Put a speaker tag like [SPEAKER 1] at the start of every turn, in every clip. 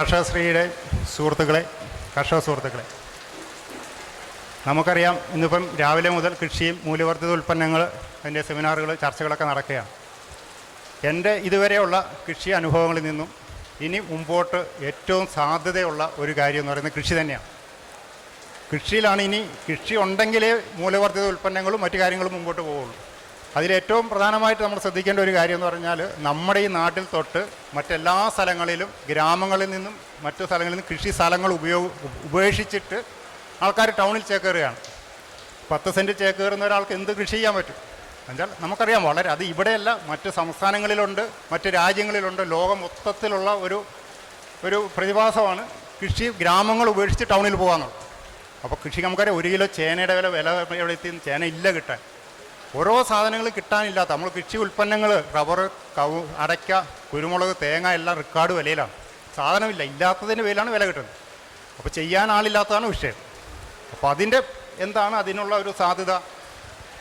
[SPEAKER 1] കർഷകശ്രീയുടെ സുഹൃത്തുക്കളെ കർഷക സുഹൃത്തുക്കളെ. നമുക്കറിയാം ഇന്നിപ്പം രാവിലെ മുതൽ കൃഷിയും മൂല്യവർദ്ധിത ഉൽപ്പന്നങ്ങൾ അതിന്റെ സെമിനാറുകൾ ചർച്ചകളൊക്കെ നടക്കുകയാണ്. എന്റെ ഇതുവരെയുള്ള കൃഷി അനുഭവങ്ങളിൽ നിന്നും ഇനി മുമ്പോട്ട് ഏറ്റവും സാധ്യതയുള്ള ഒരു കാര്യം എന്ന് പറയുന്നത് കൃഷി തന്നെയാണ്. കൃഷിയിലാണ് ഇനി കൃഷി ഉണ്ടെങ്കിലേ മൂല്യവർദ്ധിത ഉൽപ്പന്നങ്ങളും മറ്റു കാര്യങ്ങളും മുമ്പോട്ട് പോവുള്ളൂ. അതിലേറ്റവും പ്രധാനമായിട്ട് നമ്മൾ ശ്രദ്ധിക്കേണ്ട ഒരു കാര്യം എന്ന് പറഞ്ഞാൽ നമ്മുടെ ഈ നാട്ടിൽ തൊട്ട് മറ്റെല്ലാ സ്ഥലങ്ങളിലും ഗ്രാമങ്ങളിൽ നിന്നും മറ്റു സ്ഥലങ്ങളിൽ നിന്നും കൃഷി സ്ഥലങ്ങൾ ഉപയോഗ ഉപേക്ഷിച്ചിട്ട് ആൾക്കാർ ടൗണിൽ ചേക്കേറുകയാണ്. പത്ത് സെന്റ് ചേക്കേറുന്ന ഒരാൾക്ക് എന്ത് കൃഷി ചെയ്യാൻ പറ്റും? എന്നുവെച്ചാൽ നമുക്കറിയാം വളരെ അത് ഇവിടെയല്ല മറ്റ് സംസ്ഥാനങ്ങളിലുണ്ട് മറ്റ് രാജ്യങ്ങളിലുണ്ട് ലോകം മൊത്തത്തിലുള്ള ഒരു ഒരു പ്രതിഭാസമാണ് കൃഷി ഗ്രാമങ്ങൾ ഉപേക്ഷിച്ച് ടൗണിൽ പോകാമെന്നുള്ളത് അപ്പോൾ കൃഷി നമുക്കറിയാം ഒരു കിലോ ചേനയുടെ വില വില എവിടെ എത്തി? ചേന ഇല്ല കിട്ടാൻ. ഓരോ സാധനങ്ങൾ കിട്ടാനില്ലാത്ത നമ്മൾ കൃഷി ഉൽപ്പന്നങ്ങൾ റബ്ബർ കവു അടയ്ക്ക കുരുമുളക് തേങ്ങ എല്ലാം റെക്കോർഡ് വിലയിലാണ്. സാധനമില്ല ഇല്ലാത്തതിന്റെ വിലയാണ് വില കിട്ടുന്നത്. അപ്പോൾ ചെയ്യാൻ ആളില്ലാത്തതാണ് വിഷയം. അപ്പോൾ അതിന്റെ എന്താണ് അതിനുള്ള ഒരു സാധ്യത?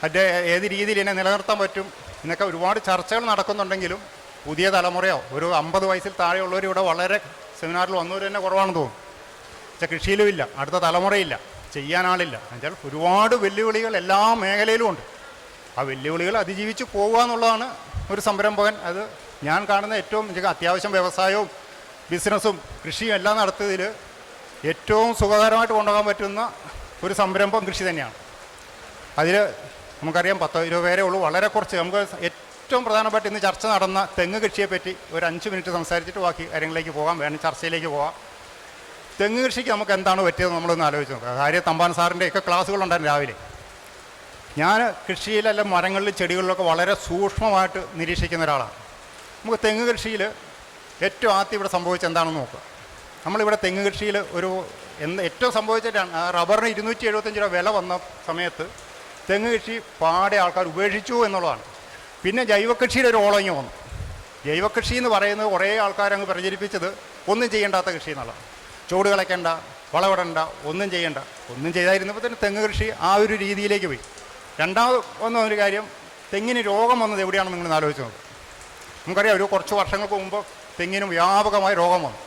[SPEAKER 1] അതിന്റെ ഏത് രീതിയിൽ ഇതിനെ നിലനിർത്താൻ പറ്റും? എന്നൊക്കെ ഒരുപാട് ചർച്ചകൾ നടക്കുന്നുണ്ടെങ്കിലും പുതിയ തലമുറയോ ഒരു അമ്പത് വയസ്സിൽ താഴെയുള്ളവർ ഇവിടെ വളരെ സെമിനാറിൽ വന്നവർ തന്നെ കുറവാണെന്ന് തോന്നുന്നു. പക്ഷേ കൃഷിയിലും ഇല്ല അടുത്ത തലമുറയില്ല ചെയ്യാൻ ആളില്ല. എന്നുവെച്ചാൽ ഒരുപാട് വെല്ലുവിളികൾ എല്ലാ മേഖലയിലും ഉണ്ട്. ആ വെല്ലുവിളികൾ അതിജീവിച്ച് പോകുക എന്നുള്ളതാണ് ഒരു സംരംഭകൻ. അത് ഞാൻ കാണുന്ന ഏറ്റവും അത്യാവശ്യം വ്യവസായവും ബിസിനസ്സും കൃഷിയും എല്ലാം നടത്തിയതിൽ ഏറ്റവും സുഖകരമായിട്ട് കൊണ്ടുപോകാൻ പറ്റുന്ന ഒരു സംരംഭം കൃഷി തന്നെയാണ്. അതിൽ നമുക്കറിയാം പത്തോ ഇരുപത് പേരേ ഉള്ളൂ. വളരെ കുറച്ച് നമുക്ക് ഏറ്റവും പ്രധാനപ്പെട്ട ഇന്ന് ചർച്ച നടന്ന തെങ്ങ് കൃഷിയെപ്പറ്റി ഒരു അഞ്ച് മിനിറ്റ് സംസാരിച്ചിട്ട് ബാക്കി കാര്യങ്ങളിലേക്ക് പോകാം. വേണം ചർച്ചയിലേക്ക് പോകാം. തെങ്ങ് കൃഷിക്ക് നമുക്ക് എന്താണ് പറ്റിയത് നമ്മളൊന്ന് ആലോചിച്ച് നോക്കാം. കാര്യം തമ്പാൻ സാറിന്റെ ഒക്കെ ക്ലാസ്സുകളുണ്ടായിരുന്നു രാവിലെ. ഞാൻ കൃഷിയിലല്ല മരങ്ങളിലും ചെടികളിലൊക്കെ വളരെ സൂക്ഷ്മമായിട്ട് നിരീക്ഷിക്കുന്ന ഒരാളാണ്. നമുക്ക് തെങ്ങ് കൃഷിയിൽ ഏറ്റവും ആദ്യം ഇവിടെ സംഭവിച്ചത് എന്താണെന്ന് നോക്കുക. നമ്മളിവിടെ തെങ്ങ് കൃഷിയിൽ ഒരു എന്ത് ഏറ്റവും സംഭവിച്ചിട്ടാണ് റബ്ബറിന് ഇരുന്നൂറ്റി എഴുപത്തഞ്ച് രൂപ വില വന്ന സമയത്ത് തെങ്ങ് കൃഷി പാടെ ആൾക്കാർ ഉപേക്ഷിച്ചു എന്നുള്ളതാണ്. പിന്നെ ജൈവകൃഷിയുടെ ഒരു ഓളങ്ങി വന്നു. ജൈവകൃഷി എന്ന് പറയുന്നത് കുറേ ആൾക്കാരങ്ങ് പ്രചരിപ്പിച്ചത് ഒന്നും ചെയ്യേണ്ടാത്ത കൃഷി എന്നുള്ളതാണ്. ചൂട് കളയ്ക്കേണ്ട വളമിടണ്ട ഒന്നും ചെയ്യേണ്ട. ഒന്നും ചെയ്തായിരുന്നപ്പോൾ തന്നെ തെങ്ങ് കൃഷി ആ ഒരു രീതിയിലേക്ക് പോയി. രണ്ടാമത് വന്ന ഒരു കാര്യം തെങ്ങിന് രോഗം വന്നത് എവിടെയാണ് നിങ്ങൾ ആലോചിച്ച് നോക്കുക നമുക്കറിയാം ഒരു കുറച്ച് വർഷങ്ങൾക്ക് മുമ്പ് തെങ്ങിന് വ്യാപകമായി രോഗം വന്നു.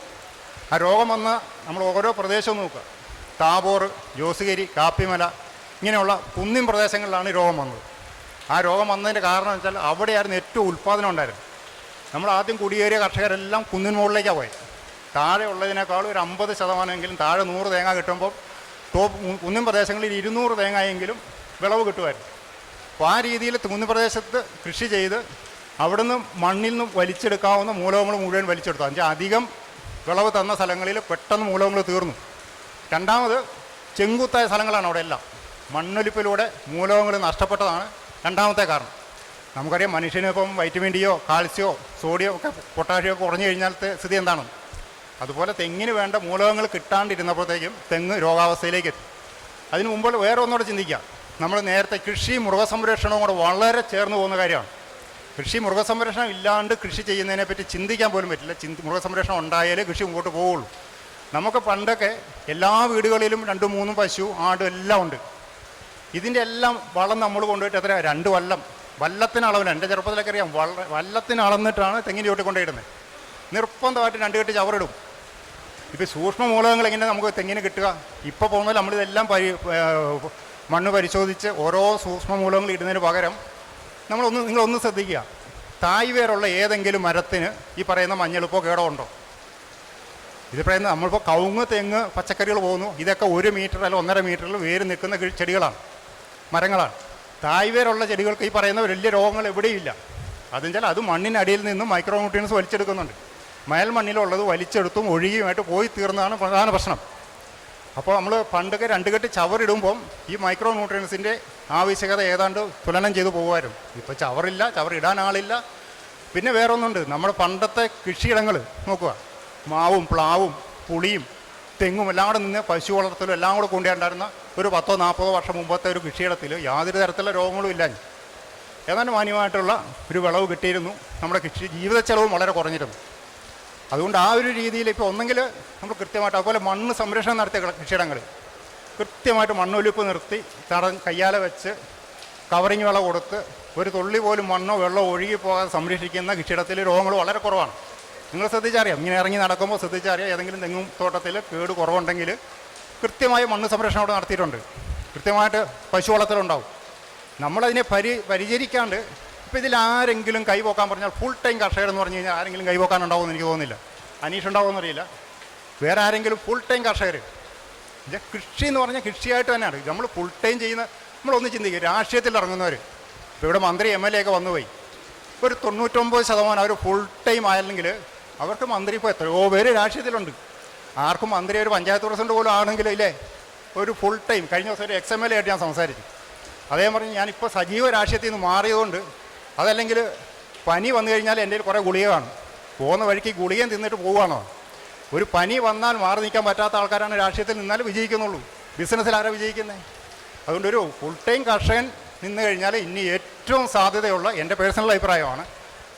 [SPEAKER 1] ആ രോഗം വന്ന് നമ്മൾ ഓരോ പ്രദേശവും നോക്കുക. താബോർ ജോസുഗിരി കാപ്പിമല ഇങ്ങനെയുള്ള കുന്നിൻ പ്രദേശങ്ങളിലാണ് ഈ രോഗം വന്നത്. ആ രോഗം വന്നതിന്റെ കാരണം വെച്ചാൽ അവിടെയായിരുന്നു ഏറ്റവും ഉൽപ്പാദനം ഉണ്ടായിരുന്നത്. നമ്മൾ ആദ്യം കുടിയേറിയ കർഷകരെല്ലാം കുന്നിൻ മുകളിലേക്കാണ് പോയത്. താഴെ ഉള്ളതിനേക്കാളും ഒരു അമ്പത് ശതമാനമെങ്കിലും താഴെ നൂറ് തേങ്ങ കിട്ടുമ്പോൾ ടോപ്പ് കുന്നിൻ പ്രദേശങ്ങളിൽ ഇരുന്നൂറ് തേങ്ങയെങ്കിലും വിളവ് കിട്ടുമായിരുന്നു അപ്പോൾ ആ രീതിയിൽ തൂന്നു പ്രദേശത്ത് കൃഷി ചെയ്ത് അവിടുന്ന് മണ്ണിൽ നിന്ന് വലിച്ചെടുക്കാവുന്ന മൂലകങ്ങൾ മുഴുവൻ വലിച്ചെടുത്തു. എന്നുവെച്ചാൽ അധികം വിളവ് തന്ന സ്ഥലങ്ങളിൽ പെട്ടെന്ന് മൂലകങ്ങൾ തീർന്നു. രണ്ടാമത് ചെങ്കുത്തായ സ്ഥലങ്ങളാണ് അവിടെ എല്ലാം. മണ്ണൊലിപ്പിലൂടെ മൂലകങ്ങൾ നഷ്ടപ്പെട്ടതാണ് രണ്ടാമത്തെ കാരണം. നമുക്കറിയാം മനുഷ്യന് ഇപ്പം വൈറ്റമിൻ ഡിയോ കാൽസ്യമോ സോഡിയോ ഒക്കെ പൊട്ടാഷ്യോ ഒക്കെ കുറഞ്ഞു കഴിഞ്ഞാലത്തെ സ്ഥിതി എന്താണ്? അതുപോലെ തെങ്ങിന് വേണ്ട മൂലകങ്ങൾ കിട്ടാണ്ടിരുന്നപ്പോഴത്തേക്കും തെങ്ങ് രോഗാവസ്ഥയിലേക്ക് എത്തി. അതിന് മുമ്പ് വേറെ ഒന്നുകൂടെ ചിന്തിക്കാം. നമ്മൾ നേരത്തെ കൃഷി മൃഗസംരക്ഷണവും കൂടെ വളരെ ചേർന്ന് പോകുന്ന കാര്യമാണ്. കൃഷി മൃഗസംരക്ഷണം ഇല്ലാണ്ട് കൃഷി ചെയ്യുന്നതിനെ പറ്റി ചിന്തിക്കാൻ പോലും പറ്റില്ല. ചിന്തി മൃഗസംരക്ഷണം ഉണ്ടായാലേ കൃഷി മുമ്പോട്ട് പോവുള്ളൂ. നമുക്ക് പണ്ടൊക്കെ എല്ലാ വീടുകളിലും രണ്ടും മൂന്നും പശു ആടും എല്ലാം ഉണ്ട്. ഇതിന്റെ എല്ലാം വളം നമ്മൾ കൊണ്ടുപോയിട്ട് എത്ര? രണ്ട് വല്ലം. വല്ലത്തിന് എന്റെ ചെറുപ്പത്തിലൊക്കെ അറിയാം വള്ള വല്ലത്തിന് അളന്നിട്ടാണ് തെങ്ങിന്റെ ചോട്ടിൽ കൊണ്ടുപോയിടുന്നത് നിർബന്ധമായിട്ട് രണ്ട് കെട്ടി ചവറിടും. ഇപ്പോൾ സൂക്ഷ്മ മൂലകങ്ങൾ എങ്ങനെ നമുക്ക് തെങ്ങിന് കിട്ടുക? ഇപ്പോൾ പോകുന്നത് നമ്മളിതെല്ലാം പരി മണ്ണ് പരിശോധിച്ച് ഓരോ സൂക്ഷ്മ മൂലകങ്ങൾ ഇടുന്നതിന് പകരം നമ്മളൊന്ന് നിങ്ങളൊന്ന് ശ്രദ്ധിക്കുക. തായ് വേറുള്ള ഏതെങ്കിലും മരത്തിന് ഈ പറയുന്ന മഞ്ഞളിപ്പോൾ കേടമുണ്ടോ? ഇത് പറയുന്നത് നമ്മളിപ്പോൾ കവുങ്ങ് തെങ്ങ് പച്ചക്കറികൾ പോകുന്നു. ഇതൊക്കെ ഒരു മീറ്റർ അല്ല ഒന്നര മീറ്ററിൽ വേര് നിൽക്കുന്ന ചെടികളാണ് മരങ്ങളാണ്. തായ് വേരുള്ള ചെടികൾക്ക് ഈ പറയുന്ന വലിയ രോഗങ്ങൾ എവിടെയില്ല. അതെന്നുവെച്ചാൽ അത് മണ്ണിനടിയിൽ നിന്നും മൈക്രോ ന്യൂട്രിയൻസ് വലിച്ചെടുക്കുന്നുണ്ട്. മയൽ മണ്ണിലുള്ളത് വലിച്ചെടുത്തും ഒഴുകിയുമായിട്ട് പോയി തീർന്നതാണ് പ്രധാന പ്രശ്നം. അപ്പോൾ നമ്മൾ പണ്ടൊക്കെ രണ്ട് കെട്ട് ചവറിടുമ്പം ഈ മൈക്രോ ന്യൂട്രിയൻസിന്റെ ആവശ്യകത ഏതാണ്ട് തുലനം ചെയ്തു പോകുമായിരുന്നു. ഇപ്പോൾ ചവറില്ല ചവർ ഇടാൻ ആളില്ല. പിന്നെ വേറൊന്നുണ്ട്. നമ്മുടെ പണ്ടത്തെ കൃഷിയിടങ്ങൾ നോക്കുക. മാവും പ്ലാവും പുളിയും തെങ്ങും എല്ലാം കൂടെ നിന്ന് പശു വളർത്തലും എല്ലാം കൂടെ കൊണ്ടുണ്ടായിരുന്ന ഒരു പത്തോ നാൽപ്പതോ വർഷം മുമ്പത്തെ ഒരു കൃഷിയിടത്തിൽ യാതൊരു തരത്തിലുള്ള രോഗങ്ങളും ഇല്ല ഏതാണ്ട് മാന്യമായിട്ടുള്ള ഒരു വിളവ് കിട്ടിയിരുന്നു. നമ്മുടെ കൃഷി ജീവിത ചെലവും വളരെ കുറഞ്ഞിരുന്നു. അതുകൊണ്ട് ആ ഒരു രീതിയിൽ ഇപ്പോൾ ഒന്നെങ്കിൽ നമ്മൾ കൃത്യമായിട്ട് അതുപോലെ മണ്ണ് സംരക്ഷണം നടത്തിയ കൃഷിയിടങ്ങൾ. കൃത്യമായിട്ട് മണ്ണൊലിപ്പ് നിർത്തി തട കയ്യാലെ വെച്ച് കവറിങ് വിള കൊടുത്ത് ഒരു തുള്ളി പോലും മണ്ണോ വെള്ളമോ ഒഴുകി പോകാതെ സംരക്ഷിക്കുന്ന കൃഷിയിടത്തിൽ രോഗങ്ങൾ വളരെ കുറവാണ്. നിങ്ങൾ ശ്രദ്ധിച്ചറിയാം ഇങ്ങനെ ഇറങ്ങി നടക്കുമ്പോൾ ശ്രദ്ധിച്ചറിയാം ഏതെങ്കിലും തെങ്ങും തോട്ടത്തിൽ കേട് കുറവുണ്ടെങ്കിൽ കൃത്യമായ മണ്ണ് സംരക്ഷണം അവിടെ നടത്തിയിട്ടുണ്ട്. കൃത്യമായിട്ട് പശു വളർത്തലുണ്ടാവും നമ്മളതിനെ പരി പരിചരിക്കാണ്ട് ഇപ്പോൾ ഇതിൽ ആരെങ്കിലും കൈപോക്കാൻ പറഞ്ഞാൽ ഫുൾ ടൈം കർഷകർ എന്ന് പറഞ്ഞു കഴിഞ്ഞാൽ ആരെങ്കിലും കൈപോക്കാൻ ഉണ്ടാവുമെന്ന് എനിക്ക് തോന്നുന്നില്ല. അനീഷ് ഉണ്ടാവുമെന്ന് അറിയില്ല. വേറെ ആരെങ്കിലും ഫുൾ ടൈം കർഷകർ കൃഷി എന്ന് പറഞ്ഞാൽ കൃഷിയായിട്ട് തന്നെയാണ്. നമ്മൾ ഫുൾ ടൈം ചെയ്യുന്ന നമ്മളൊന്ന് ചിന്തിക്കുക രാഷ്ട്രീയത്തിൽ ഇറങ്ങുന്നവർ ഇപ്പോൾ ഇവിടെ മന്ത്രി എം എൽ എ ഒക്കെ വന്നുപോയി ഒരു തൊണ്ണൂറ്റൊമ്പത് ശതമാനം അവർ ഫുൾ ടൈം ആയില്ലെങ്കിൽ അവർക്ക് മന്ത്രി ഇപ്പോൾ എത്രയോ പേര് രാഷ്ട്രീയത്തിലുണ്ട്. ആർക്കും മന്ത്രി ഒരു പഞ്ചായത്ത് പ്രസിഡന്റ് പോലും ആണെങ്കിൽ ഇല്ലേ? ഒരു ഫുൾ ടൈം കഴിഞ്ഞ ദിവസം ഒരു എക്സ് എം എൽ എ ആയിട്ട് ഞാൻ സംസാരിച്ചു. അതേ പറഞ്ഞ് ഞാനിപ്പോൾ സജീവ രാഷ്ട്രീയത്തിൽ നിന്ന് മാറിയതുകൊണ്ട് അതല്ലെങ്കിൽ പനി വന്നു കഴിഞ്ഞാൽ എന്റെ കുറേ ഗുളിക കാണും. പോകുന്ന വഴിക്ക് ഗുളികയും തിന്നിട്ട് പോവുകയാണോ? ഒരു പനി വന്നാൽ മാറി നിൽക്കാൻ പറ്റാത്ത ആൾക്കാരാണ് രാഷ്ട്രീയത്തിൽ നിന്നാൽ വിജയിക്കുന്നുള്ളൂ. ബിസിനസ്സിൽ ആരാ വിജയിക്കുന്നത് അതുകൊണ്ട് ഒരു ഫുൾ ടൈം കർഷകൻ നിന്ന് കഴിഞ്ഞാൽ ഇനി ഏറ്റവും സാധ്യതയുള്ള എന്റെ പേഴ്സണൽ അഭിപ്രായമാണ്.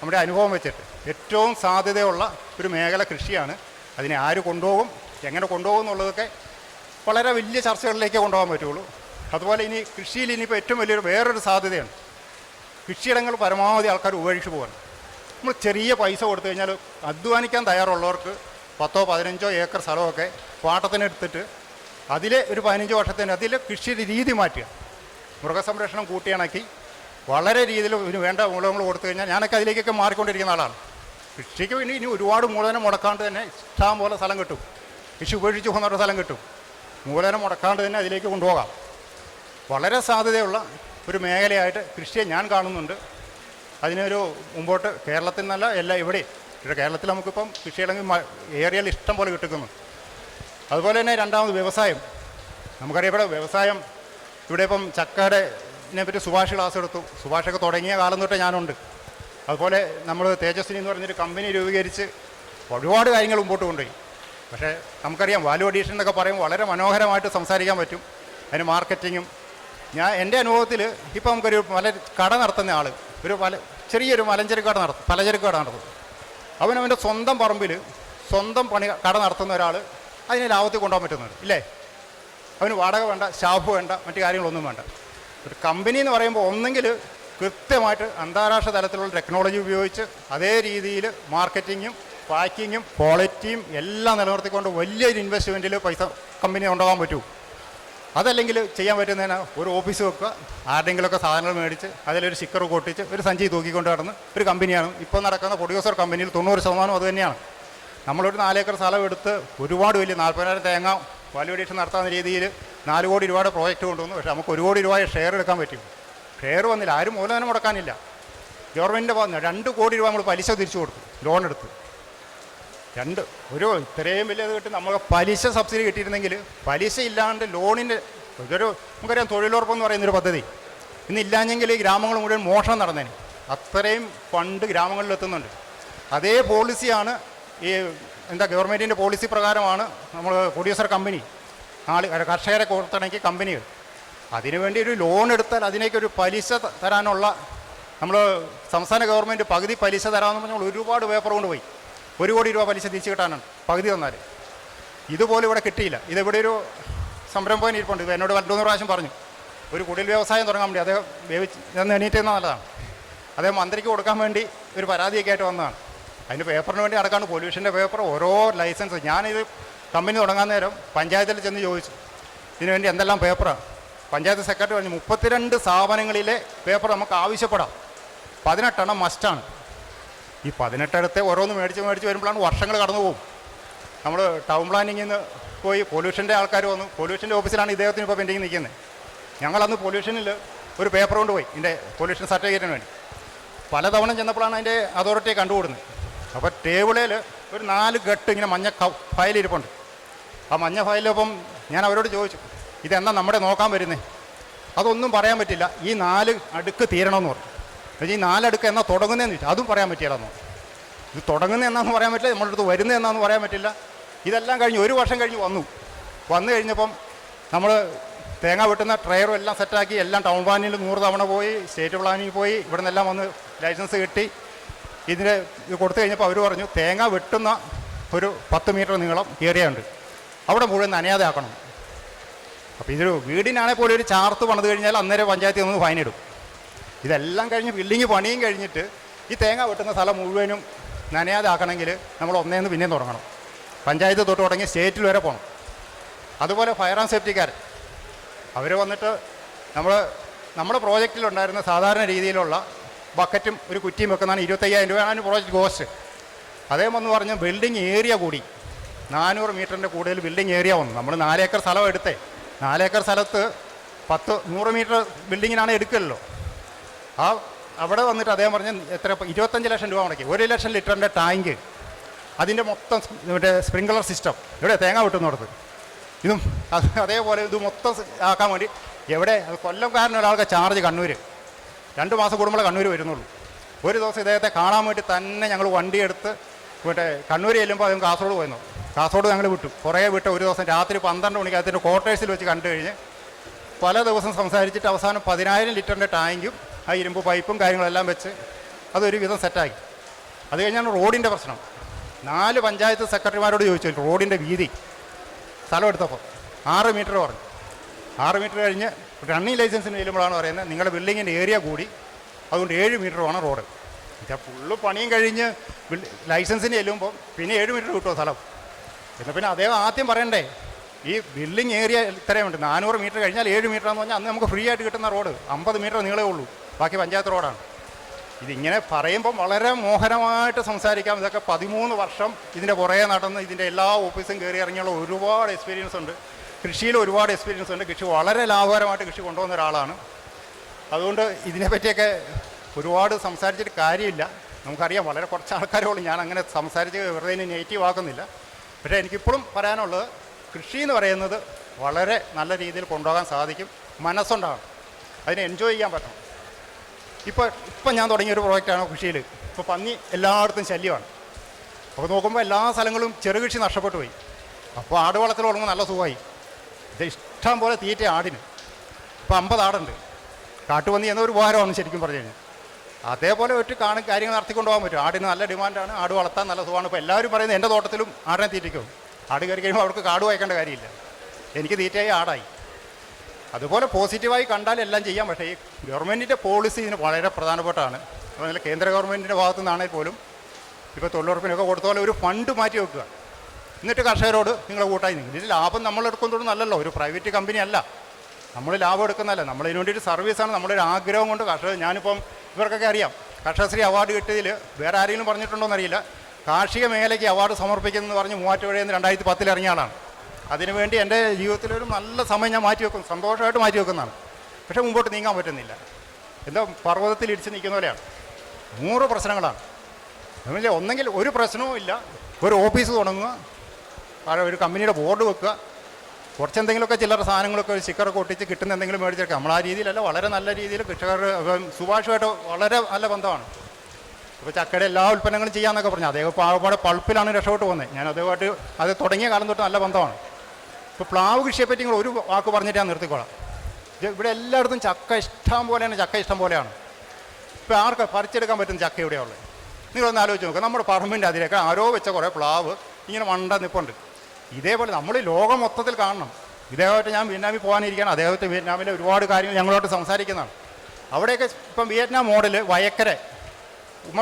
[SPEAKER 1] നമ്മുടെ അനുഭവം വെച്ചിട്ട് ഏറ്റവും സാധ്യതയുള്ള ഒരു മേഖല കൃഷിയാണ്. അതിനെ ആര് കൊണ്ടുപോകും എങ്ങനെ കൊണ്ടുപോകും എന്നുള്ളതൊക്കെ വളരെ വലിയ ചർച്ചകളിലേക്ക് കൊണ്ടുപോകാൻ പറ്റുള്ളൂ. അതുപോലെ ഇനി കൃഷിയിൽ ഇനിയിപ്പോൾ ഏറ്റവും വലിയൊരു വേറൊരു സാധ്യതയാണ് കൃഷിയിടങ്ങൾ പരമാവധി ആൾക്കാർ ഉപേക്ഷിച്ച് പോകണം നമ്മൾ ചെറിയ പൈസ കൊടുത്തു കഴിഞ്ഞാൽ അധ്വാനിക്കാൻ തയ്യാറുള്ളവർക്ക് പത്തോ പതിനഞ്ചോ ഏക്കർ സ്ഥലമൊക്കെ പാട്ടത്തിനെടുത്തിട്ട് അതിലെ ഒരു പതിനഞ്ച് വർഷത്തിന് അതിൽ കൃഷി രീതി മാറ്റുക. മൃഗസംരക്ഷണം കൂട്ടിയിണക്കി വളരെ രീതിയിൽ ഇതിന് വേണ്ട മൂലകങ്ങൾ കൊടുത്തു കഴിഞ്ഞാൽ ഞാനൊക്കെ അതിലേക്കൊക്കെ മാറിക്കൊണ്ടിരിക്കുന്ന ആളാണ്. കൃഷിക്ക് ഇനി ഇനി ഒരുപാട് മൂലധനം മുടക്കാണ്ട് തന്നെ ഇഷ്ടം പോലെ സ്ഥലം കിട്ടും. കൃഷി ഉപേക്ഷിച്ച് പോകുന്നവരുടെ സ്ഥലം കിട്ടും. മൂലധനം മുടക്കാണ്ട് തന്നെ അതിലേക്ക് കൊണ്ടുപോകാം. വളരെ സാധ്യതയുള്ള ഒരു മേഖലയായിട്ട് കൃഷിയെ ഞാൻ കാണുന്നുണ്ട്. അതിനൊരു മുമ്പോട്ട് കേരളത്തിൽ നിന്നല്ല എല്ലാം ഇവിടെ ഇവിടെ കേരളത്തിൽ നമുക്കിപ്പം കൃഷിയിടങ്ങൾ ഏരിയയിൽ ഇഷ്ടം പോലെ കിട്ടുന്നു അതുപോലെ തന്നെ രണ്ടാമത് വ്യവസായം. നമുക്കറിയാം ഇവിടെ വ്യവസായം ഇവിടെ ഇപ്പം ചക്കയുടെ പറ്റി സുഭാഷ് ക്ലാസ് എടുത്തു. സുഭാഷൊക്കെ തുടങ്ങിയ കാലം തൊട്ടേ ഞാനുണ്ട്. അതുപോലെ നമ്മൾ തേജസ്വിനി എന്ന് പറഞ്ഞൊരു കമ്പനി രൂപീകരിച്ച് ഒരുപാട് കാര്യങ്ങൾ മുമ്പോട്ട് കൊണ്ടുപോയി. പക്ഷേ നമുക്കറിയാം വാല്യൂ അഡീഷൻ എന്നൊക്കെ പറയുമ്പോൾ വളരെ മനോഹരമായിട്ട് സംസാരിക്കാൻ പറ്റും. അതിന് മാർക്കറ്റിങ്ങും ഞാൻ എന്റെ അനുഭവത്തിൽ ഇപ്പം നമുക്കൊരു മല കട നടത്തുന്ന ആൾ ഒരു പല ചെറിയൊരു മലഞ്ചരക്ക് കട നടത്തും പലചരക്ക് കട നടത്തും. അവൻ സ്വന്തം പറമ്പിൽ സ്വന്തം പണി കട നടത്തുന്ന ഒരാൾ അതിനെ ലാഭത്തിൽ കൊണ്ടുപോകാൻ പറ്റുന്നുണ്ട് ഇല്ലേ? അവന് വാടക വേണ്ട സ്റ്റാഫ് വേണ്ട മറ്റു കാര്യങ്ങളൊന്നും വേണ്ട. ഒരു കമ്പനി എന്ന് പറയുമ്പോൾ ഒന്നെങ്കിൽ കൃത്യമായിട്ട് അന്താരാഷ്ട്ര തലത്തിലുള്ള ടെക്നോളജി ഉപയോഗിച്ച് അതേ രീതിയിൽ മാർക്കറ്റിങ്ങും പാക്കിങ്ങും ക്വാളിറ്റിയും എല്ലാം നിലനിർത്തിക്കൊണ്ട് വലിയൊരു ഇൻവെസ്റ്റ്മെന്റിൽ പൈസ കമ്പനി ഉണ്ടാകാൻ പറ്റൂ. അതല്ലെങ്കിൽ ചെയ്യാൻ പറ്റുന്നതിന് ഒരു ഓഫീസ് വെക്കുക ആരുടെങ്കിലുമൊക്കെ സാധനങ്ങൾ മേടിച്ച് അതിലൊരു സ്റ്റിക്കർ കൊട്ടിച്ച് ഒരു സഞ്ചി തൂക്കിക്കൊണ്ട് നടന്ന് ഒരു കമ്പനിയാണ്. ഇപ്പോൾ നടക്കുന്ന പ്രൊഡ്യൂസർ കമ്പനിയിൽ തൊണ്ണൂറ് ശതമാനം അത് തന്നെയാണ്. നമ്മളൊരു നാലേക്കർ സ്ഥലം എടുത്ത് ഒരുപാട് വലിയ നാൽപ്പതിനായിരം തേങ്ങ വാല്യുവേഷൻ നടത്താവുന്ന രീതിയിൽ നാല് കോടി രൂപയുടെ പ്രോജക്റ്റ് കൊണ്ടുവന്നു. പക്ഷേ നമുക്ക് ഒരു കോടി രൂപ ഷെയർ എടുക്കാൻ പറ്റും. ഷെയർ വന്നില്ല. ആരും മൂലധനം മുടക്കാനില്ല. ഗവൺമെന്റിന്റെ രണ്ട് കോടി രൂപ നമ്മൾ പലിശ തിരിച്ചു കൊടുത്തു ലോൺ എടുത്ത്. രണ്ട്. ഒരു ഇത്രയും വലിയത് കിട്ടി നമുക്ക് പലിശ സബ്സിഡി കിട്ടിയിരുന്നെങ്കിൽ പലിശ ഇല്ലാണ്ട് ലോണിന്റെ ഇതൊരു നമുക്കറിയാം തൊഴിലുറപ്പെന്ന് പറയുന്നൊരു പദ്ധതി. ഇന്നില്ലാഞ്ഞെങ്കിൽ ഈ ഗ്രാമങ്ങൾ മുഴുവൻ മോഷണം നടന്നേനെ. അത്രയും ഫണ്ട് ഗ്രാമങ്ങളിൽ എത്തുന്നുണ്ട്. അതേ പോളിസിയാണ് ഈ എന്താ ഗവൺമെന്റിന്റെ പോളിസി പ്രകാരമാണ് നമ്മൾ പ്രൊഡ്യൂസർ കമ്പനി ആൾ കർഷകരെ കോർത്തിണക്കിയ കമ്പനികൾ. അതിനുവേണ്ടി ഒരു ലോൺ എടുത്താൽ അതിനേക്ക് ഒരു പലിശ തരാനുള്ള നമ്മൾ സംസ്ഥാന ഗവൺമെന്റ് പകുതി പലിശ തരാമെന്ന് പറഞ്ഞാൽ ഒരുപാട് പേപ്പർ കൊണ്ടുപോയി. ഒരു കോടി രൂപ പലിശ തിരിച്ചു കിട്ടാനാണ്. പകുതി തന്നാൽ ഇതുപോലെ ഇവിടെ കിട്ടിയില്ല. ഇതിവിടെ ഒരു സംരംഭം ഇരിപ്പുണ്ട്. ഇത് എന്നോട് രണ്ടു പ്രാവശ്യം പറഞ്ഞു. ഒരു കുടിൽ വ്യവസായം തുടങ്ങാൻ വേണ്ടി. അദ്ദേഹം വേവിച്ച് ഇതെന്ന് എണീറ്റുന്ന നല്ലതാണ്. അദ്ദേഹം മന്ത്രിക്ക് കൊടുക്കാൻ വേണ്ടി ഒരു പരാതിയൊക്കെ ആയിട്ട് വന്നതാണ്. അതിന് പേപ്പറിന് വേണ്ടി നടക്കാണ്. പൊല്യൂഷന്റെ പേപ്പർ ഓരോ ലൈസൻസ്. ഞാനിത് കമ്പനി തുടങ്ങാൻ നേരം പഞ്ചായത്തിൽ ചെന്ന് ചോദിച്ചു. ഇതിന് വേണ്ടി എന്തെല്ലാം പേപ്പറാണ്? പഞ്ചായത്ത് സെക്രട്ടറി പറഞ്ഞു മുപ്പത്തിരണ്ട് സ്ഥാപനങ്ങളിലെ പേപ്പർ നമുക്ക് ആവശ്യപ്പെടാം. പതിനെട്ടെണ്ണം മസ്റ്റാണ്. ഈ പതിനെട്ടടുത്തെ ഓരോന്ന് മേടിച്ച് മേടിച്ച് വരുമ്പോഴാണ് വർഷങ്ങൾ കടന്നു പോകും. നമ്മൾ ടൗൺ പ്ലാനിങ്ങിൽ നിന്ന് പോയി പൊല്യൂഷന്റെ ആൾക്കാർ വന്നു. പൊല്യൂഷന്റെ ഓഫീസിലാണ് ഇദ്ദേഹത്തിന് ഇപ്പോൾ പെൻഡിങ് നിൽക്കുന്നത്. ഞങ്ങളന്ന് പൊല്യൂഷനിൽ ഒരു പേപ്പർ കൊണ്ടുപോയി ഇതിന്റെ പൊല്യൂഷൻ സർട്ടിഫിക്കറ്റിന് വേണ്ടി. പലതവണ ചെന്നപ്പോഴാണ് അതിന്റെ അതോറിറ്റിയെ കണ്ടുകൂടുന്നത് അപ്പോൾ ടേബിളിൽ ഒരു നാല് ഗട്ട് ഇങ്ങനെ മഞ്ഞ ഫയൽ ഇരിപ്പുണ്ട്. ആ മഞ്ഞ ഫയലിലൊപ്പം ഞാൻ അവരോട് ചോദിച്ചു ഇതെന്നാ നമ്മുടെ നോക്കാൻ വരുന്നത് അതൊന്നും പറയാൻ പറ്റില്ല. ഈ നാല് അടുക്ക് തീരണമെന്ന് പറഞ്ഞു. എന്നുവെച്ചാൽ ഈ നാലടുക്ക് എന്നാ തുടങ്ങുന്നതെന്ന് ചോദിച്ചു. അതും പറയാൻ പറ്റില്ലെന്നോ ഇത് തുടങ്ങുന്നത് എന്നാന്ന് പറയാൻ പറ്റില്ല നമ്മുടെ അടുത്ത് വരുന്നത് എന്നാന്ന് പറയാൻ പറ്റില്ല. ഇതെല്ലാം കഴിഞ്ഞ് ഒരു വർഷം കഴിഞ്ഞ് വന്നു. വന്നു കഴിഞ്ഞപ്പം നമ്മൾ തേങ്ങ വെട്ടുന്ന ട്രെയറും എല്ലാം സെറ്റാക്കി എല്ലാം ടൗൺ പ്ലാനിൽ നൂറ് തവണ പോയി സ്റ്റേറ്റ് പ്ലാനിൽ പോയി ഇവിടെ നിന്നെല്ലാം വന്ന് ലൈസൻസ് കിട്ടി. ഇതിന് ഇത് കൊടുത്തു കഴിഞ്ഞപ്പോൾ അവർ പറഞ്ഞു തേങ്ങ വെട്ടുന്ന ഒരു പത്ത് മീറ്റർ നീളം ഏരിയ ഉണ്ട്. അവിടെ മുഴുവൻ നനയാതെ ആക്കണം. അപ്പോൾ ഇതൊരു വീടിനാണെങ്കിൽ പോലും ഒരു ചാർത്ത് പണിത് കഴിഞ്ഞാൽ അന്നേരം പഞ്ചായത്തിൽ നിന്ന് ഫൈൻ ഇതെല്ലാം കഴിഞ്ഞ് ബിൽഡിങ് പണിയും കഴിഞ്ഞിട്ട് ഈ തേങ്ങ വെട്ടുന്ന സ്ഥലം മുഴുവനും നനയാതാക്കണമെങ്കിൽ നമ്മൾ ഒന്നേന്ന് പിന്നെയും തുടങ്ങണം. പഞ്ചായത്ത് തൊട്ട് തുടങ്ങി സ്റ്റേറ്റിൽ വരെ പോകണം അതുപോലെ ഫയർ ആൻഡ് സേഫ്റ്റിക്കാർ അവർ വന്നിട്ട് നമ്മൾ നമ്മുടെ പ്രോജക്റ്റിലുണ്ടായിരുന്ന സാധാരണ രീതിയിലുള്ള ബക്കറ്റും ഒരു കുറ്റിയും വെക്കുന്നതാണ് ഇരുപത്തയ്യായിരം രൂപയാണ് പ്രോജക്റ്റ് കോസ്റ്റ് അതേ വന്ന് പറഞ്ഞ് ബിൽഡിംഗ് ഏരിയ കൂടി. നാനൂറ് മീറ്ററിന്റെ കൂടുതൽ ബിൽഡിംഗ് ഏരിയ വന്നു. നമ്മൾ നാലേക്കർ സ്ഥലം എടുത്തേ. നാലേക്കർ സ്ഥലത്ത് പത്ത് നൂറ് മീറ്റർ ബിൽഡിങ്ങിനാണ് എടുക്കല്ലോ ആ അവിടെ വന്നിട്ട് അദ്ദേഹം പറഞ്ഞ എത്ര ഇരുപത്തഞ്ച് ലക്ഷം രൂപ മുടക്കി. ഒരു ലക്ഷം ലിറ്ററിന്റെ ടാങ്ക്. അതിന്റെ മൊത്തം മറ്റേ സ്പ്രിങ്ക്ലർ സിസ്റ്റം. ഇവിടെ തേങ്ങ വെട്ടുന്നിടത്ത് ഇതും അത് അതേപോലെ ഇത് മൊത്തം ആക്കാൻ വേണ്ടി എവിടെ കൊല്ലംകാരൻ ഒരാൾക്ക് ചാർജ് കണ്ണൂർ രണ്ട് മാസം കൂടുമ്പോൾ കണ്ണൂർ വരുന്നുള്ളൂ. ഒരു ദിവസം ഇദ്ദേഹത്തെ കാണാൻ വേണ്ടി തന്നെ ഞങ്ങൾ വണ്ടി എടുത്ത് മറ്റേ കണ്ണൂർ ചെല്ലുമ്പോൾ അദ്ദേഹം കാസർഗോഡ് പോയിരുന്നു. കാസർഗോഡ് ഞങ്ങൾ വിട്ടു. കുറേ വിട്ട് ഒരു ദിവസം രാത്രി പന്ത്രണ്ട് മണിക്ക് അതിന്റെ ക്വാർട്ടേഴ്സിൽ വെച്ച് കണ്ടു കഴിഞ്ഞ് പല ദിവസം സംസാരിച്ചിട്ട് അവസാനം പതിനായിരം ലിറ്ററിന്റെ ടാങ്കും ആ ഇരുമ്പ് പൈപ്പും കാര്യങ്ങളെല്ലാം വെച്ച് അതൊരു വിധം സെറ്റാക്കി അത് കഴിഞ്ഞാണ് റോഡിന്റെ പ്രശ്നം. നാല് പഞ്ചായത്ത് സെക്രട്ടറിമാരോട് ചോദിച്ചു റോഡിന്റെ വീതി. സ്ഥലം എടുത്തപ്പോൾ ആറ് മീറ്റർ പറഞ്ഞു. ആറ് മീറ്റർ കഴിഞ്ഞ് റണ്ണിങ് ലൈസൻസിന് ചെല്ലുമ്പോഴാണ് പറയുന്നത് നിങ്ങളുടെ ബിൽഡിങ്ങിന്റെ ഏരിയ കൂടി അതുകൊണ്ട് ഏഴ് മീറ്റർ വേണം റോഡ്. എന്നാൽ ഫുള്ള് പണിയും കഴിഞ്ഞ് ലൈസൻസിന് ചെല്ലുമ്പോൾ പിന്നെ ഏഴ് മീറ്റർ കിട്ടുമോ സ്ഥലം? എന്നാൽ പിന്നെ അദ്ദേഹം ആദ്യം പറയണ്ടേ ഈ ബിൽഡിംഗ് ഏരിയ ഇത്രയുണ്ട് നാനൂറ് മീറ്റർ കഴിഞ്ഞാൽ ഏഴ് മീറ്റർ എന്ന് പറഞ്ഞാൽ അന്ന് നമുക്ക് ഫ്രീ ആയിട്ട് കിട്ടുന്ന റോഡ്. അമ്പത് മീറ്റർ നീളേ ഉള്ളൂ. ബാക്കി പഞ്ചായത്ത് റോഡാണ്. ഇതിങ്ങനെ പറയുമ്പം വളരെ മോഹനമായിട്ട് സംസാരിക്കാം. ഇതൊക്കെ പതിമൂന്ന് വർഷം ഇതിന്റെ പുറകെ നടന്ന് ഇതിന്റെ എല്ലാ ഓഫീസും കയറി ഇറങ്ങിയുള്ള ഒരുപാട് എക്സ്പീരിയൻസ് ഉണ്ട്. കൃഷിയിൽ ഒരുപാട് എക്സ്പീരിയൻസ് ഉണ്ട്. കൃഷി വളരെ ലാഭകരമായിട്ട് കൃഷി കൊണ്ടുവന്ന ഒരാളാണ്. അതുകൊണ്ട് ഇതിനെപ്പറ്റിയൊക്കെ ഒരുപാട് സംസാരിച്ചിട്ട് കാര്യമില്ല. നമുക്കറിയാം വളരെ കുറച്ച് ആൾക്കാരോളും ഞാൻ അങ്ങനെ സംസാരിച്ച് വെറുതെ നെഗറ്റീവ് ആക്കുന്നില്ല. പക്ഷേ എനിക്കിപ്പോഴും പറയാനുള്ളത് കൃഷി എന്ന് പറയുന്നത് വളരെ നല്ല രീതിയിൽ കൊണ്ടുപോകാൻ സാധിക്കും. മനസ്സുണ്ടാകണം അതിനെ എൻജോയ് ചെയ്യാൻ പറ്റണം. ഇപ്പോൾ ഇപ്പം ഞാൻ തുടങ്ങിയ ഒരു പ്രോജക്റ്റാണ് കൃഷിയിൽ ഇപ്പോൾ പന്നി എല്ലായിടത്തും ശല്യമാണ്. അപ്പോൾ നോക്കുമ്പോൾ എല്ലാ സ്ഥലങ്ങളും ചെറുകൃഷി നഷ്ടപ്പെട്ടു പോയി. അപ്പോൾ ആട് വളർത്തൽ തുടങ്ങുമ്പോൾ നല്ല സുഖമായി. ഇത് ഇഷ്ടം പോലെ തീറ്റ ആടിന്. ഇപ്പോൾ അമ്പത് ആടുണ്ട്. കാട്ടുപന്നി എന്നൊരു ഉപകാരമാണ് ശരിക്കും പറഞ്ഞു കഴിഞ്ഞാൽ. അതേപോലെ ഒറ്റ കാണും കാര്യങ്ങൾ നടത്തിക്കൊണ്ട് പോകാൻ പറ്റും. ആടിന് നല്ല ഡിമാൻഡാണ് ആട് വളർത്താൻ നല്ല സുഖമാണ്. ഇപ്പോൾ എല്ലാവരും പറയുന്നത് എന്റെ തോട്ടത്തിലും ആടിനെ തീറ്റിക്കും ആട് കയറി കഴിയുമ്പോൾ അവർക്ക് കാട് വായിക്കേണ്ട കാര്യമില്ല. എനിക്ക് തീറ്റയായി ആടായി. അതുപോലെ പോസിറ്റീവായി കണ്ടാൽ എല്ലാം ചെയ്യാം. പക്ഷേ ഈ ഗവൺമെന്റിന്റെ പോളിസി ഇതിന് വളരെ പ്രധാനപ്പെട്ടതാണ്. അതുപോലെ കേന്ദ്ര ഗവൺമെന്റിന്റെ ഭാഗത്തു നിന്നാണെങ്കിൽ പോലും ഇപ്പോൾ തൊഴിലുറപ്പിനൊക്കെ കൊടുത്ത പോലെ ഒരു ഫണ്ട് മാറ്റി വെക്കുക. എന്നിട്ട് കർഷകരോട് നിങ്ങൾ കൂട്ടായി നിങ്ങൾ ഇതിൽ ലാഭം നമ്മൾ എടുക്കുന്നതുകൊണ്ട് നല്ലല്ലോ. ഒരു പ്രൈവറ്റ് കമ്പനി അല്ല. നമ്മൾ ലാഭം എടുക്കുന്നതല്ല. നമ്മളിതിനു വേണ്ടിയിട്ട് സർവീസാണ് നമ്മളൊരു ആഗ്രഹം കൊണ്ട് കർഷകർ ഞാനിപ്പം ഇവർക്കൊക്കെ അറിയാം. കർഷകശ്രീ അവാർഡ് കിട്ടിയതിൽ വേറെ ആരെങ്കിലും പറഞ്ഞിട്ടുണ്ടോ എന്നറിയില്ല കാർഷിക മേഖലയ്ക്ക് അവാർഡ് സമർപ്പിക്കുന്നു പറഞ്ഞ് മൂവാറ്റുപുഴയിൽ നിന്ന് രണ്ടായിരത്തി പത്തിൽ ആളാണ്. അതിനുവേണ്ടി എന്റെ ജീവിതത്തിലൊരു നല്ല സമയം ഞാൻ മാറ്റി വെക്കും സന്തോഷമായിട്ട് മാറ്റി വെക്കുന്നതാണ്. പക്ഷേ മുമ്പോട്ട് നീങ്ങാൻ പറ്റുന്നില്ല. എന്തോ പർവതത്തിൽ ഇടിച്ച് നിൽക്കുന്ന പോലെയാണ്. നൂറ് പ്രശ്നങ്ങളാണ്. അതുപോലെ ഒന്നെങ്കിൽ ഒരു പ്രശ്നവും ഇല്ല. ഒരു ഓഫീസ് തുടങ്ങുക ഒരു കമ്പനിയുടെ ബോർഡ് വെക്കുക. കുറച്ച് എന്തെങ്കിലുമൊക്കെ ചില്ലറ സാധനങ്ങളൊക്കെ ഒരു സ്റ്റിക്കറൊക്കെ ഒട്ടിച്ച് കിട്ടുന്ന എന്തെങ്കിലും മേടിച്ചെടുക്കുക. നമ്മൾ ആ രീതിയിലല്ല വളരെ നല്ല രീതിയിൽ ഇപ്പം സുഭാഷുമായിട്ട് വളരെ നല്ല ബന്ധമാണ്. ഇപ്പോൾ ചക്കയുടെ എല്ലാ ഉൽപ്പന്നങ്ങളും ചെയ്യാമെന്നൊക്കെ പറഞ്ഞു. അദ്ദേഹം പാവപ്പാടെ പൾപ്പിലാണ് രക്ഷപ്പെട്ട് പോകുന്നത്. ഞാൻ അദ്ദേഹമായിട്ട് അത് തുടങ്ങിയ കാലം തൊട്ട് നല്ല ബന്ധമാണ്. ഇപ്പോൾ പ്ലാവ് കൃഷിയെപ്പറ്റി നിങ്ങൾ ഒരു വാക്ക് പറഞ്ഞിട്ട് ഞാൻ നിർത്തിക്കോളാം. ഇവിടെ എല്ലായിടത്തും ചക്ക ഇഷ്ടം പോലെയാണ് ചക്ക ഇഷ്ടം പോലെയാണ്. ഇപ്പോൾ ആർക്ക് പറിച്ചെടുക്കാൻ പറ്റുന്ന ചക്ക ഇവിടെയുള്ളത് നിങ്ങളൊന്ന് ആലോചിച്ച് നോക്കുക നമ്മുടെ പറമ്പിന്റെ അതിലേക്ക് ആരോ വെച്ച കുറേ പ്ലാവ് ഇങ്ങനെ വണ്ട നിൽപ്പുണ്ട് ഇതേപോലെ നമ്മൾ ലോകം മൊത്തത്തിൽ കാണണം. ഇദ്ദേഹമായിട്ട് ഞാൻ വിയറ്റ്നാമിൽ പോകാനിരിക്കുകയാണ്. അദ്ദേഹത്തെ വിയറ്റ്നാമിലെ ഒരുപാട് കാര്യങ്ങൾ ഞങ്ങളോട്ട് സംസാരിക്കുന്നതാണ്. അവിടെയൊക്കെ ഇപ്പം വിയറ്റ്നാം മോഡൽ വയക്കര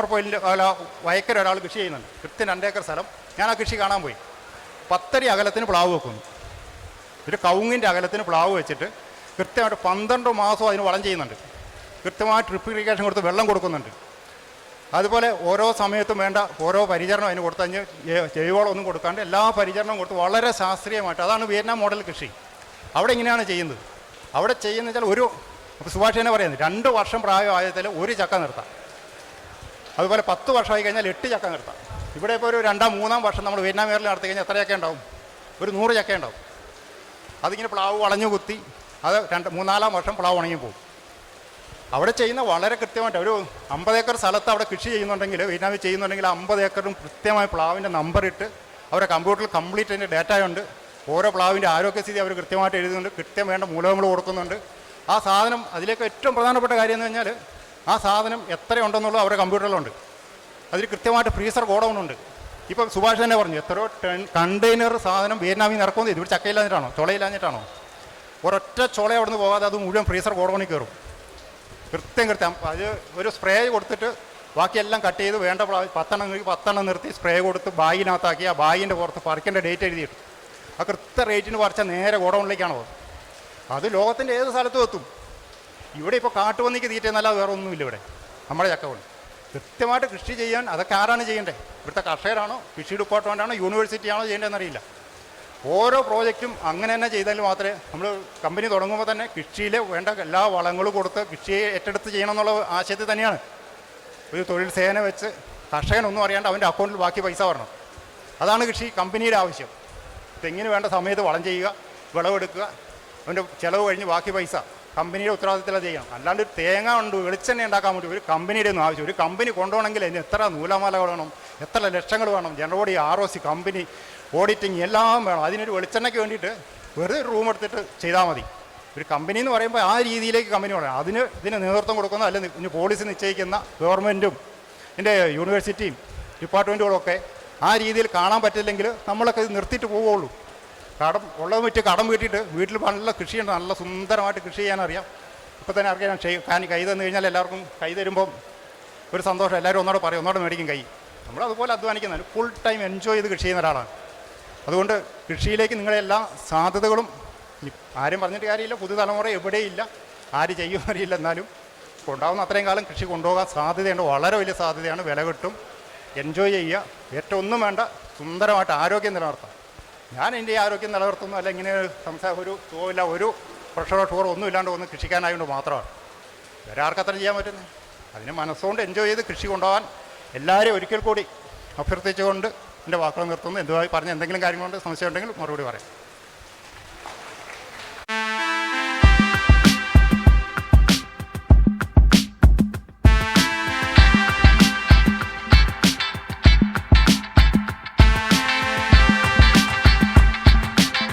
[SPEAKER 1] പോയിലിന്റെ അല്ല വയക്കര ഒരാൾ കൃഷി ചെയ്യുന്നുണ്ട്. കൃത്യം രണ്ടേക്കർ സ്ഥലം. ഞാൻ ആ കൃഷി കാണാൻ പോയി. പത്തടി അകലത്തിന് പ്ലാവ് വെക്കുന്നു. ഒരു കവുങ്ങിന്റെ അകലത്തിന് പ്ലാവ് വെച്ചിട്ട് കൃത്യമായിട്ട് പന്ത്രണ്ട് മാസം അതിന് വളം ചെയ്യുന്നുണ്ട്. കൃത്യമായിട്ട് ട്രിപ്പ് ഇറിഗേഷൻ കൊടുത്ത് വെള്ളം കൊടുക്കുന്നുണ്ട്. അതുപോലെ ഓരോ സമയത്തും വേണ്ട ഓരോ പരിചരണം അതിന് കൊടുത്തഞ്ഞ് ജൈവവളം ഒന്നും കൊടുക്കാണ്ട് എല്ലാ പരിചരണവും കൊടുത്ത് വളരെ ശാസ്ത്രീയമായിട്ട് അതാണ് വിയറ്റ്നാം മോഡൽ കൃഷി. അവിടെ ഇങ്ങനെയാണ് ചെയ്യുന്നത്. അവിടെ ചെയ്യുന്ന വെച്ചാൽ ഒരു സുഭാഷ് തന്നെ പറയുന്നത് രണ്ട് വർഷം പ്രായമായതിൽ ഒരു ചക്ക നിർത്താം. അതുപോലെ പത്ത് വർഷമായി കഴിഞ്ഞാൽ എട്ട് ചക്ക നിർത്താം. ഇവിടെ ഇപ്പോൾ ഒരു രണ്ടാം മൂന്നാം വർഷം നമ്മൾ വിയറ്റ്നാം വേറിൽ നടത്തി കഴിഞ്ഞാൽ എത്ര ചക്ക ഉണ്ടാവും? ഒരു നൂറ് ചക്ക ഉണ്ടാവും. അതിങ്ങനെ പ്ലാവ് വളഞ്ഞു കുത്തി. അത് രണ്ട് മൂന്നാലാം വർഷം പ്ലാവ് ഉണങ്ങി പോകും. അവിടെ ചെയ്യുന്ന വളരെ കൃത്യമായിട്ട് ഒരു അമ്പത് ഏക്കർ സ്ഥലത്ത് അവിടെ കൃഷി ചെയ്യുന്നുണ്ടെങ്കിൽ വിയറ്റ്നാമിൽ ചെയ്യുന്നുണ്ടെങ്കിൽ അമ്പത് ഏക്കറും കൃത്യമായി പ്ലാവിന്റെ നമ്പർ ഇട്ട് അവരെ കമ്പ്യൂട്ടറിൽ കംപ്ലീറ്റ് അതിന്റെ ഡാറ്റ ഉണ്ട്. ഓരോ പ്ലാവിന്റെ ആരോഗ്യസ്ഥിതി അവർ കൃത്യമായിട്ട് എഴുതുന്നുണ്ട്. കൃത്യം വേണ്ട മൂലകങ്ങൾ കൊടുക്കുന്നുണ്ട്. ആ സാധനം അതിലേക്ക് ഏറ്റവും പ്രധാനപ്പെട്ട കാര്യം എന്ന് കഴിഞ്ഞാൽ ആ സാധനം എത്രയുണ്ടെന്നുള്ളത് അവരുടെ കമ്പ്യൂട്ടറിലുണ്ട് അതിൽ കൃത്യമായിട്ട് ഫ്രീസർ ഗോഡൗൺ ഉണ്ട്. ഇപ്പം സുഭാഷ് തന്നെ പറഞ്ഞു എത്രയോ ടൺ കണ്ടെയ്നർ സാധനം വിയറ്റ്നാമിൽ നിന്ന് ഇറക്കുന്നത് ഇവിടെ ചക്കയില്ലാഞ്ഞിട്ടാണോ? ചുളയില്ലാഞ്ഞിട്ടാണോ? ഒരൊറ്റ ചുള അവിടെ നിന്ന് പോകാതെ അത് മുഴുവൻ ഫ്രീസർ ഗോഡൗണിൽ കയറും. കൃത്യം കൃത്യം. അത് ഒരു സ്പ്രേ കൊടുത്തിട്ട് ബാക്കിയെല്ലാം കട്ട് ചെയ്ത് വേണ്ട പത്തെണ്ണം പത്തെണ്ണം നിർത്തി സ്പ്രേ കൊടുത്ത് ബാഗിനകത്താക്കി ആ ബാഗിന്റെ പുറത്ത് പറിക്കേണ്ട ഡേറ്റ് എഴുതിയിട്ട്. ആ കൃത്യ റേറ്റിന് പറിച്ചാൽ നേരെ ഗോഡൗണിലേക്കാണ് പോകുന്നത് അത് ലോകത്തിന്റെ ഏത് സ്ഥലത്തും എത്തും. ഇവിടെ ഇപ്പോൾ കാട്ടുപന്നിക്ക് തീറ്റ എന്നല്ലാതെ വേറെ ഒന്നുമില്ല ഇവിടെ. നമ്മുടെ ചക്കകൊണ്ട് കൃത്യമായിട്ട് കൃഷി ചെയ്യാൻ അതൊക്കെ ആരാണ് ചെയ്യേണ്ടത് ഇവിടുത്തെ കർഷകരാണോ? കൃഷി ഡിപ്പാർട്ട്മെന്റാണോ യൂണിവേഴ്സിറ്റിയാണോ ചെയ്യേണ്ടതെന്നറിയില്ല ഓരോ പ്രോജക്റ്റും അങ്ങനെ തന്നെ ചെയ്താൽ മാത്രമേ നമ്മൾ കമ്പനി തുടങ്ങുമ്പോൾ തന്നെ കൃഷിയിൽ വേണ്ട എല്ലാ വളങ്ങളും കൊടുത്ത് കൃഷിയെ ഏറ്റെടുത്ത് ചെയ്യണം എന്നുള്ള ആശയത്തിൽ തന്നെയാണ്. ഒരു തൊഴിൽ സേന വെച്ച് കർഷകനൊന്നും അറിയാണ്ട് അവന്റെ അക്കൗണ്ടിൽ ബാക്കി പൈസ വരണം. അതാണ് കൃഷി കമ്പനിയുടെ ആവശ്യം. തെങ്ങിന് വേണ്ട സമയത്ത് വളം ചെയ്യുക വിളവെടുക്കുക അവന്റെ ചിലവ് കഴിഞ്ഞ് ബാക്കി പൈസ. കമ്പനിയുടെ ഉത്തരവാദിത്തത്തിൽ ചെയ്യണം അല്ലാണ്ട് തേങ്ങ ഉണ്ട് വെളിച്ചെണ്ണ ഉണ്ടാക്കാൻ വേണ്ടി ഒരു കമ്പനിയുടെ ഒന്നും ആവശ്യം ഒരു കമ്പനി കൊണ്ടുപോകണമെങ്കിൽ അതിന് എത്ര നൂലമാലകൾ വേണം എത്ര ലക്ഷങ്ങൾ വേണം ജനറോടി R O C company auditing എല്ലാം വേണം. അതിനൊരു വെളിച്ചെണ്ണയ്ക്ക് വേണ്ടിയിട്ട് വെറുതെ ഒരു റൂം എടുത്തിട്ട് ചെയ്താൽ മതി. ഒരു കമ്പനി എന്ന് പറയുമ്പോൾ ആ രീതിയിലേക്ക് കമ്പനി പറയാം അതിന് ഇതിന് നേതൃത്വം കൊടുക്കുന്ന അല്ലെങ്കിൽ ഇതിന് പോളിസി നിശ്ചയിക്കുന്ന ഗവൺമെന്റും എന്റെ യൂണിവേഴ്സിറ്റിയും ഡിപ്പാർട്ട്മെന്റുകളൊക്കെ ആ രീതിയിൽ കാണാൻ പറ്റില്ലെങ്കിൽ നമ്മളൊക്കെ ഇത് നിർത്തിയിട്ട് പോവുള്ളൂ കടം ഉള്ളത് വെച്ച് കടം വീട്ടിയിട്ട് വീട്ടിൽ നല്ല കൃഷിയുണ്ട് നല്ല സുന്ദരമായിട്ട് കൃഷി ചെയ്യാൻ അറിയാം ഇപ്പോൾ തന്നെ അറിയാം ഞാൻ കൈ തന്നു കഴിഞ്ഞാൽ എല്ലാവർക്കും കൈ തരുമ്പം ഒരു സന്തോഷം. എല്ലാവരും ഒന്നോടെ പറയും ഒന്നോടെ മേടിക്കും കൈ. നമ്മൾ അതുപോലെ അധ്വാനിക്കുന്ന ഫുൾ ടൈം എൻജോയ് ചെയ്ത് കൃഷി ചെയ്യുന്ന ഒരാളാണ്. അതുകൊണ്ട് കൃഷിയിലേക്ക് നിങ്ങളെ എല്ലാ സാധ്യതകളും ആരും പറഞ്ഞിട്ട് കാര്യമില്ല. പുതുതലമുറ എവിടെയില്ല ആര് ചെയ്യും അറിയില്ല. എന്നാലും ഉണ്ടാവുന്ന അത്രയും കാലം കൃഷി കൊണ്ടുപോകാൻ സാധ്യതയുണ്ട്. വളരെ വലിയ സാധ്യതയാണ്. വില കിട്ടും. എൻജോയ് ചെയ്യുക. ഏറ്റവും ഒന്നും വേണ്ട. സുന്ദരമായിട്ട് ആരോഗ്യം നിലനിർത്താം. ഞാൻ എന്റെ ആരോഗ്യം നിലനിർത്തുന്നു അല്ല ഇങ്ങനെ സംസാരം ഒരു സുഖമില്ല ഒരു പ്രഷറോ ഷുഗറോ ഒന്നും ഇല്ലാണ്ട് ഒന്ന് കൃഷിക്കാനായതുകൊണ്ട് മാത്രമാണ്. വേറെ ആർക്കത്ര ചെയ്യാൻ പറ്റുന്നത് അതിന് മനസ്സുകൊണ്ട് എൻജോയ് ചെയ്ത് കൃഷി കൊണ്ടുപോകാൻ എല്ലാവരെയും ഒരിക്കൽ കൂടി അഭ്യർത്ഥിച്ചുകൊണ്ട് എന്റെ വാക്കുകൾ നിർത്തുന്നു. എന്തുവായി പറഞ്ഞ എന്തെങ്കിലും കാര്യങ്ങളുണ്ട് സംശയം ഉണ്ടെങ്കിൽ മറുപടി പറയാം.